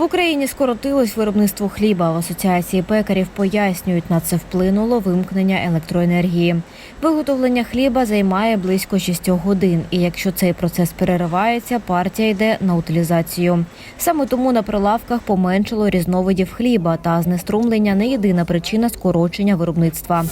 В Україні скоротилось виробництво хліба. В асоціації пекарів пояснюють, на це вплинуло вимкнення електроенергії. Виготовлення хліба займає близько 6 годин, і якщо цей процес переривається, партія йде на утилізацію. Саме тому на прилавках поменшало різновидів хліба та знеструмлення не єдина причина скорочення виробництва.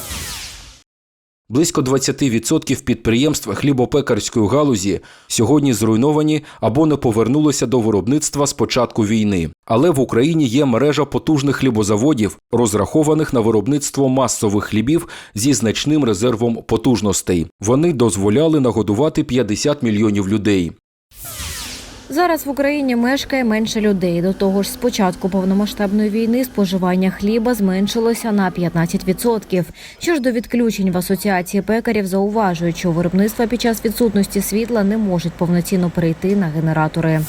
Близько 20% підприємств хлібопекарської галузі сьогодні зруйновані або не повернулися до виробництва з початку війни. Але в Україні є мережа потужних хлібозаводів, розрахованих на виробництво масових хлібів зі значним резервом потужностей. Вони дозволяли нагодувати 50 мільйонів людей. Зараз в Україні мешкає менше людей. До того ж, з початку повномасштабної війни споживання хліба зменшилося на 15%. Що ж до відключень в асоціації пекарів зауважують, що виробництва під час відсутності світла не можуть повноцінно перейти на генератори.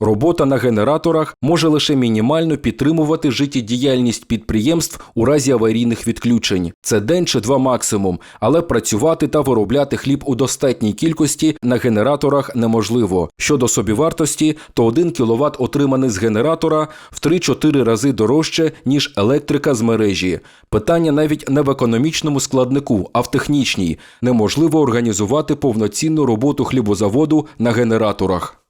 Робота на генераторах може лише мінімально підтримувати життєдіяльність підприємств у разі аварійних відключень. Це день чи два максимум, але працювати та виробляти хліб у достатній кількості на генераторах неможливо. Щодо собівартості, то 1 кВт, отриманий з генератора, в 3-4 рази дорожче, ніж електрика з мережі. Питання навіть не в економічному складнику, а в технічній. Неможливо організувати повноцінну роботу хлібозаводу на генераторах.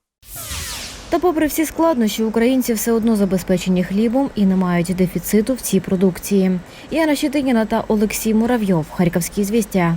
Та, попри всі складнощі, українці все одно забезпечені хлібом і не мають дефіциту в цій продукції. Яна Щетиніна та Олексій Муравйов, Харківські звістя.